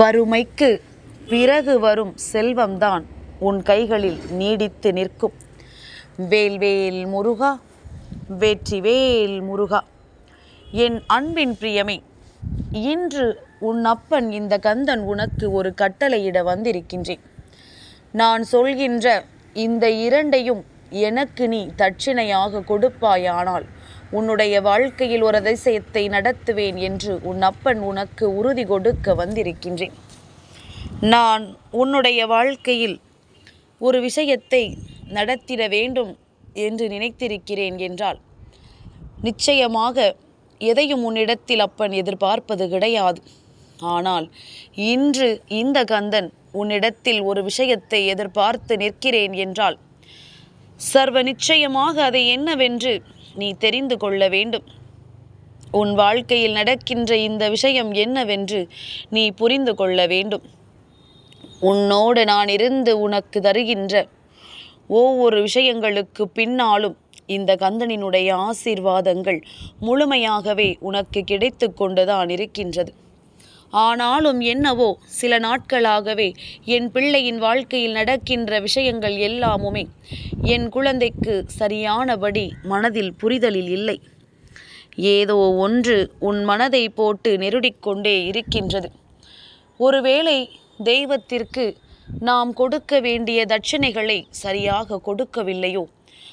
வறுமைக்கு பிறகு வரும் செல்வம்தான் உன் கைகளில் நீடித்து நிற்கும். வேல்வேல் முருகா வெற்றிவேல் முருகா என் அன்பின் பிரியமே இன்று உன் அப்பன் இந்த கந்தன் உனக்கு ஒரு கட்டளையிட வந்திருக்கின்றேன். நான் சொல்கின்ற இந்த இரண்டையும் எனக்கு நீ தட்சிணையாக கொடுப்பாயானால் உன்னுடைய வாழ்க்கையில் ஒரு அதிசயத்தை நடத்துவேன் என்று உன் அப்பன் உனக்கு உறுதி கொடுக்க வந்திருக்கின்றேன். நான் உன்னுடைய வாழ்க்கையில் ஒரு விஷயத்தை நடத்திட வேண்டும் என்று நினைத்திருக்கிறேன் என்றால் நிச்சயமாக எதையும் உன்னிடத்தில் அப்பன் எதிர்பார்ப்பது கிடையாது. ஆனால் இன்று இந்த கந்தன் உன்னிடத்தில் ஒரு விஷயத்தை எதிர்பார்த்து நிற்கிறேன் என்றால் சர்வ நிச்சயமாக அதை என்னவென்று நீ தெரிந்து கொள்ள வேண்டும். உன் வாழ்க்கையில் நடக்கின்ற இந்த விஷயம் என்னவென்று நீ புரிந்து கொள்ள வேண்டும். உன்னோடு நான் இருந்து உனக்கு தருகின்ற ஒவ்வொரு விஷயங்களுக்கு பின்னாலும் இந்த கந்தனினுடைய ஆசீர்வாதங்கள் முழுமையாகவே உனக்கு கிடைத்து கொண்டுதான் இருக்கின்றது. ஆனாலும் என்னவோ சில நாட்களாகவே என் பிள்ளையின் வாழ்க்கையில் நடக்கின்ற விஷயங்கள் எல்லாமுமே என் குழந்தைக்கு சரியானபடி மனதில் புரிதலில் இல்லை. ஏதோ ஒன்று உன் மனதை போட்டு நெருடிக்கொண்டே இருக்கின்றது. ஒருவேளை தெய்வத்திற்கு நாம் கொடுக்க வேண்டிய தட்சணைகளை சரியாக கொடுக்கவில்லையோ?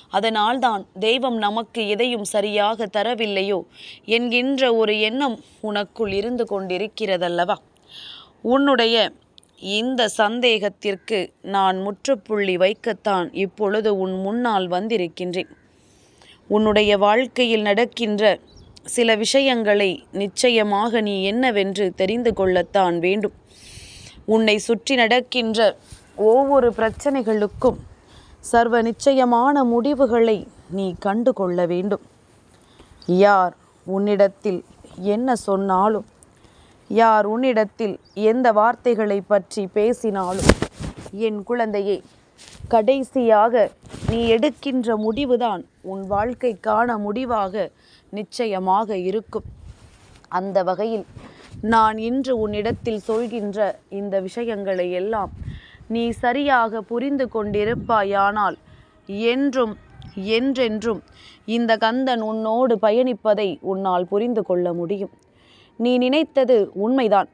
அதனால்தான் தெய்வம் நமக்கு எதையும் சரியாக தரவில்லையோ என்கின்ற ஒரு எண்ணம் உனக்குள் இருந்து கொண்டிருக்கிறதல்லவா? உன்னுடைய இந்த சந்தேகத்திற்கு நான் முற்றுப்புள்ளி வைக்கத்தான் இப்பொழுது உன் முன்னால் வந்திருக்கின்றேன். உன்னுடைய வாழ்க்கையில் நடக்கின்ற சில விஷயங்களை நிச்சயமாக நீ என்னவென்று தெரிந்து கொள்ளத்தான் வேண்டும். உன்னை சுற்றி நடக்கின்ற ஒவ்வொரு பிரச்சனைகளுக்கும் சர்வ நிச்சயமான முடிவுகளை நீ கண்டு கொள்ள வேண்டும். யார் உன்னிடத்தில் என்ன சொன்னாலும் யார் உன்னிடத்தில் எந்த வார்த்தைகளை பற்றி பேசினாலும் என் குழந்தையே கடைசியாக நீ எடுக்கின்ற முடிவுதான் உன் வாழ்க்கைக்கான முடிவாக நிச்சயமாக இருக்கும். அந்த வகையில் நான் இன்று உன்னிடத்தில் சொல்கின்ற இந்த விஷயங்களை எல்லாம் நீ சரியாக புரிந்து கொண்டிருப்பாயானால் என்றும் என்றென்றும் இந்த கந்தன் உன்னோடு பயணிப்பதை உன்னால் புரிந்து கொள்ள முடியும். நீ நினைத்தது உண்மைதான்.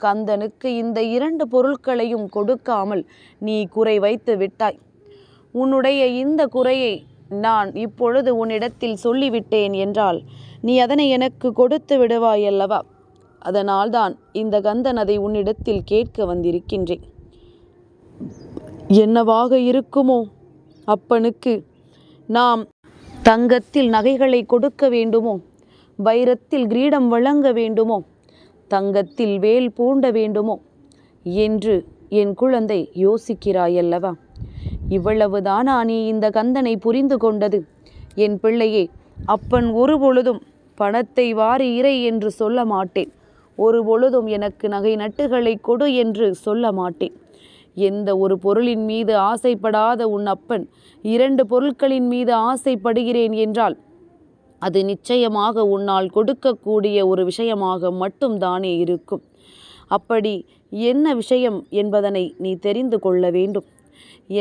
கந்தனுக்கு இந்த இரண்டு பொருட்களையும் கொடுக்காமல் நீ குறை வைத்து விட்டாய். உன்னுடைய இந்த குறையை நான் இப்பொழுது உன்னிடத்தில் சொல்லிவிட்டேன் என்றால் நீ அதனை எனக்கு கொடுத்து விடுவாயல்லவா? அதனால்தான் இந்த கந்தன் அதை உன்னிடத்தில் கேட்க வந்திருக்கின்றேன். என்னவாக இருக்குமோ அப்பனுக்கு. நாம் தங்கத்தில் நகைகளை கொடுக்க வேண்டுமோ? வைரத்தில் கிரீடம் வழங்க வேண்டுமோ? தங்கத்தில் வேல் பூண்ட வேண்டுமோ? என்று என் குழந்தை யோசிக்கிறாயல்லவா? இவ்வளவுதானா நீ இந்த கந்தனை புரிந்து கொண்டது? என் பிள்ளையே அப்பன் ஒரு பொழுதும் பணத்தை வாரி இறை என்று சொல்ல மாட்டேன். ஒரு பொழுதும் எனக்கு நகை நட்டுகளை கொடு என்று சொல்ல மாட்டேன். எந்த ஒரு பொருளின் மீது ஆசைப்படாத உன் அப்பன் இரண்டு பொருட்களின் மீது ஆசைப்படுகிறேன் என்றால் அது நிச்சயமாக உன்னால் கொடுக்கக்கூடிய ஒரு விஷயமாக மட்டும்தானே இருக்கும். அப்படி என்ன விஷயம் என்பதனை நீ தெரிந்து கொள்ள வேண்டும்.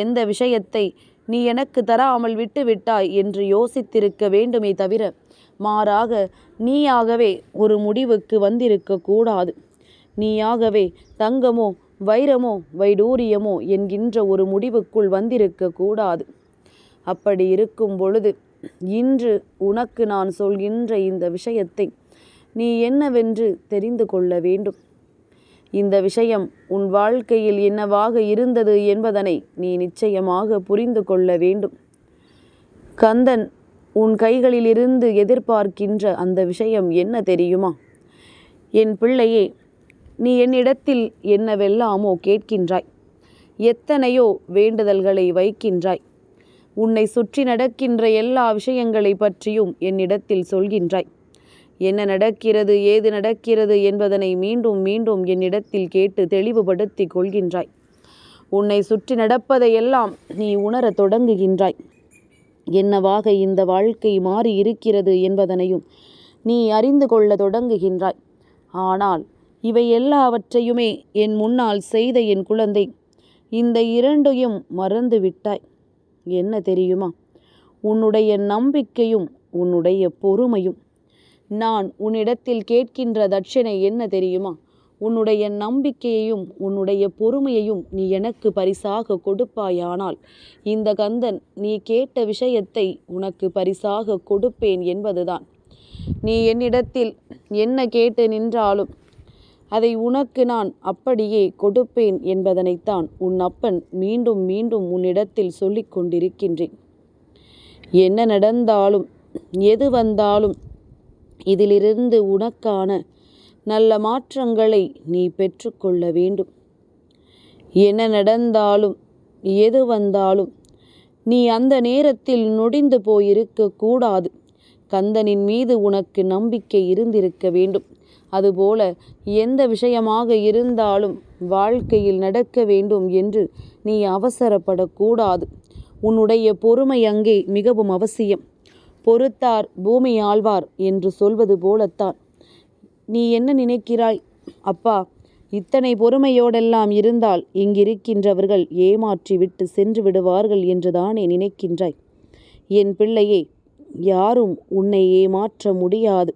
எந்த விஷயத்தை நீ எனக்கு தராமல் விட்டு விட்டாய் என்று யோசித்திருக்க வேண்டுமே தவிர மாறாக நீயாகவே ஒரு முடிவுக்கு வந்திருக்க கூடாது. நீயாகவே தங்கமோ வைரமோ வைடூரியமோ என்கின்ற ஒரு முடிவுக்குள் வந்திருக்க கூடாது. அப்படி இருக்கும் பொழுது இன்று உனக்கு நான் சொல்கின்ற இந்த விஷயத்தை நீ என்னவென்று தெரிந்து கொள்ள வேண்டும். இந்த விஷயம் உன் வாழ்க்கையில் என்னவாக இருந்தது என்பதனை நீ நிச்சயமாக புரிந்து கொள்ள வேண்டும். கந்தன் உன் கைகளிலிருந்து எதிர்பார்க்கின்ற அந்த விஷயம் என்ன தெரியுமா? என் பிள்ளையே நீ என்னிடத்தில் என்னவெல்லாமோ கேட்கின்றாய். எத்தனையோ வேண்டுதல்களை வைக்கின்றாய். உன்னை சுற்றி நடக்கின்ற எல்லா விஷயங்களை பற்றியும் என்னிடத்தில் சொல்கின்றாய். என்ன நடக்கிறது ஏது நடக்கிறது என்பதனை மீண்டும் மீண்டும் என்னிடத்தில் கேட்டு தெளிவுபடுத்தி கொள்கின்றாய். உன்னை சுற்றி நடப்பதையெல்லாம் நீ உணரத் தொடங்குகின்றாய். என்னவாக இந்த வாழ்க்கை மாறி இருக்கிறது என்பதனையும் நீ அறிந்து கொள்ள தொடங்குகின்றாய். ஆனால் இவை எல்லாவற்றையுமே என் முன்னால் செய்த என் குழந்தை. இந்த இரண்டையும் மறந்து விட்டாய். என்ன தெரியுமா? உன்னுடைய நம்பிக்கையும் உன்னுடைய பொறுமையும். நான் உன்னிடத்தில் கேட்கின்ற தட்சணை என்ன தெரியுமா? உன்னுடைய நம்பிக்கையையும் உன்னுடைய பொறுமையையும் நீ எனக்கு பரிசாக கொடுப்பாயானால் இந்த கந்தன் நீ கேட்ட விஷயத்தை உனக்கு பரிசாக கொடுப்பேன் என்பதுதான். நீ என்னிடத்தில் என்ன கேட்டு நின்றாலும் அதை உனக்கு நான் அப்படியே கொடுப்பேன் என்பதனைத்தான் உன் அப்பன் மீண்டும் மீண்டும் உன்னிடத்தில் சொல்லிக் கொண்டிருக்கின்றேன். என்ன நடந்தாலும் எது வந்தாலும் இதிலிருந்து உனக்கான நல்ல மாற்றங்களை நீ பெற்றுக்கொள்ள வேண்டும். என்ன நடந்தாலும் எது வந்தாலும் நீ அந்த நேரத்தில் நொடிந்து போயிருக்க கூடாது. கந்தனின் மீது உனக்கு நம்பிக்கை இருந்திருக்க வேண்டும். அதுபோல எந்த விஷயமாக இருந்தாலும் வாழ்க்கையில் நடக்க வேண்டும் என்று நீ அவசரப்படக்கூடாது. உன்னுடைய பொறுமை அங்கே மிகவும் அவசியம். பொறுத்தார் பூமி ஆழ்வார் என்று சொல்வது போலத்தான். நீ என்ன நினைக்கிறாய்? அப்பா இத்தனை பொறுமையோடெல்லாம் இருந்தால் இங்கிருக்கின்றவர்கள் ஏமாற்றி விட்டு சென்று விடுவார்கள் என்றுதானே நினைக்கின்றாய்? என் பிள்ளையே யாரும் உன்னை ஏமாற்ற முடியாது.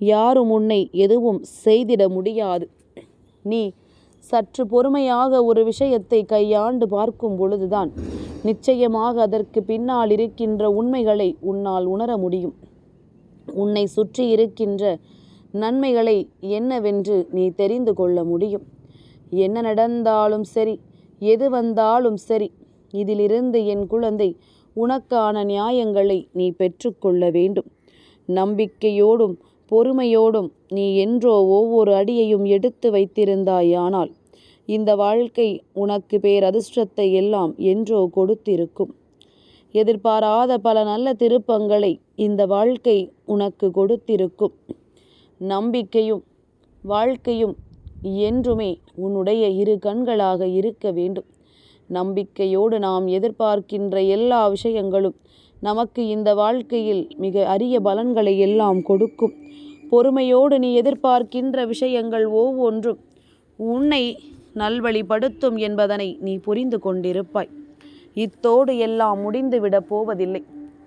யாரும் உன்னை எதுவும் செய்திட முடியாது. நீ சற்று பொறுமையாக ஒரு விஷயத்தை கையாண்டு பார்க்கும் பொழுதுதான் நிச்சயமாக அதற்கு பின்னால் இருக்கின்ற உண்மைகளை உன்னால் உணர முடியும். உன்னை சுற்றி இருக்கின்ற நன்மைகளை என்னவென்று நீ தெரிந்து கொள்ள முடியும். என்ன நடந்தாலும் சரி எது வந்தாலும் சரி இதிலிருந்து என் குழந்தை உனக்கான நியாயங்களை நீ பெற்றுக்கொள்ள வேண்டும். நம்பிக்கையோடும் பொறுமையோடும் நீ என்றோ ஒவ்வொரு அடியையும் எடுத்து வைத்திருந்தாயானால் இந்த வாழ்க்கை உனக்கு பேரதிர்ஷ்டத்தை எல்லாம் என்றோ கொடுத்திருக்கும். எதிர்பாராத பல நல்ல திருப்பங்களை இந்த வாழ்க்கை உனக்கு கொடுத்திருக்கும். நம்பிக்கையும் வாழ்க்கையும் என்றுமே உன்னுடைய இரு கண்களாக இருக்க வேண்டும். நம்பிக்கையோடு நாம் எதிர்பார்க்கின்ற எல்லா விஷயங்களும் நமக்கு இந்த வாழ்க்கையில் மிக அரிய பலன்களை எல்லாம் கொடுக்கும். பொறுமையோடு நீ எதிர்பார்க்கின்ற விஷயங்கள் ஒவ்வொன்றும் உன்னை நல்வழிப்படுத்தும் என்பதனை நீ புரிந்து கொண்டிருப்பாய். இத்தோடு எல்லாம் முடிந்துவிடப் போவதில்லை.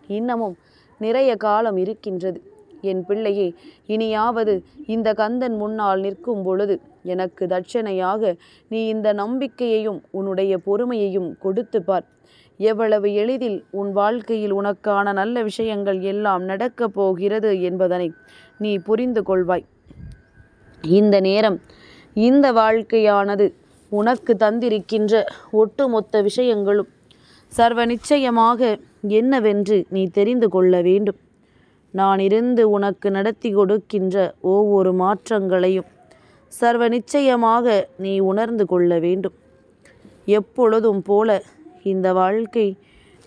இன்னமும் நிறைய காலம் இருக்கின்றது. என் பிள்ளையே இனியாவது இந்த கந்தன் முன்னால் நிற்கும் பொழுது எனக்கு தட்சணையாக நீ இந்த நம்பிக்கையையும் உன்னுடைய பொறுமையையும் கொடுத்து பார். எவ்வளவு எளிதில் உன் வாழ்க்கையில் உனக்கான நல்ல விஷயங்கள் எல்லாம் நடக்கப் போகிறது என்பதனை நீ புரிந்து கொள்வாய். இந்த நேரம் இந்த வாழ்க்கையானது உனக்கு தந்திருக்கின்ற ஒட்டுமொத்த விஷயங்களும் சர்வ நிச்சயமாக என்னவென்று நீ தெரிந்து கொள்ள வேண்டும். நான் இருந்து உனக்கு நடத்தி கொடுக்கின்ற ஒவ்வொரு மாற்றங்களையும் சர்வ நிச்சயமாக நீ உணர்ந்து கொள்ள வேண்டும். எப்பொழுதும் போல இந்த வாழ்க்கை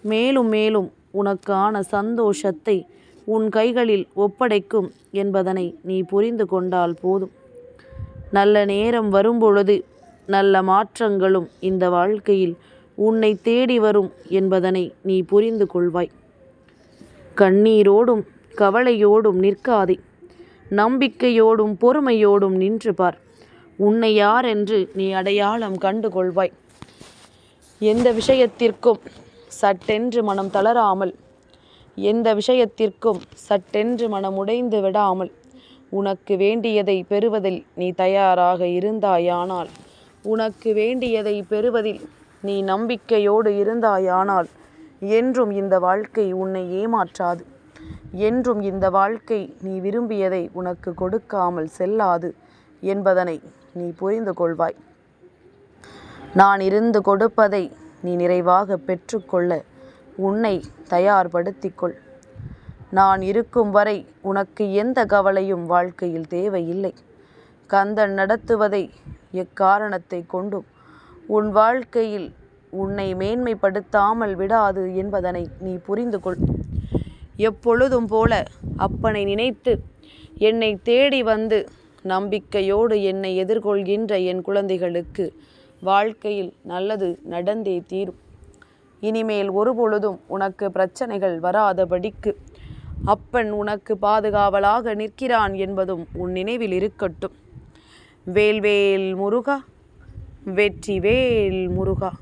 மேலும் மேலும் உனக்கான சந்தோஷத்தை உன் கைகளில் ஒப்படைக்கும் என்பதனை நீ புரிந்து கொண்டால் போதும். நல்ல நேரம் வரும்பொழுது நல்ல மாற்றங்களும் இந்த வாழ்க்கையில் உன்னை தேடி வரும் என்பதனை நீ புரிந்து கொள்வாய். கண்ணீரோடும் கவலையோடும் நிற்காதே. நம்பிக்கையோடும் பொறுமையோடும் நின்று பார். உன்னை யார் என்று நீ அடையாளம் கண்டு கொள்வாய். எந்த விஷயத்திற்கும் சட்டென்று மனம் தளராமல் எந்த விஷயத்திற்கும் சட்டென்று மனம் உடைந்து விடாமல் உனக்கு வேண்டியதை பெறுவதில் நீ தயாராக இருந்தாயானால் உனக்கு வேண்டியதை பெறுவதில் நீ நம்பிக்கையோடு இருந்தாயானால் என்றும் இந்த வாழ்க்கை உன்னை ஏமாற்றாது. என்றும் இந்த வாழ்க்கை நீ விரும்பியதை உனக்கு கொடுக்காமல் செல்லாது என்பதனை நீ புரிந்து கொள்வாய். நான் இருந்து கொடுப்பதை நீ நிறைவாக பெற்றுக்கொள்ள உன்னை தயார்படுத்திக்கொள். நான் இருக்கும் வரை உனக்கு எந்த கவலையும் வாழ்க்கையில் தேவையில்லை. கந்தன் நடத்துவதை எக்காரணத்தை கொண்டும் உன் வாழ்க்கையில் உன்னை மேன்மைப்படுத்தாமல் விடாது என்பதனை நீ புரிந்து கொள் எப்பொழுதும் போல அப்பனை நினைத்து என்னை தேடி வந்து நம்பிக்கையோடு என்னை எதிர்கொள்கின்ற என் குழந்தைகளுக்கு வாழ்க்கையில் நல்லது நடந்தே தீரும். இனிமேல் ஒருபொழுதும் உனக்கு பிரச்சனைகள் வராதபடிக்கு. அப்பன் உனக்கு பாதுகாவலாக நிற்கிறான் என்பதும் உன் நினைவில் இருக்கட்டும். வேல்வேல் முருகா வெற்றி வேல் முருகா.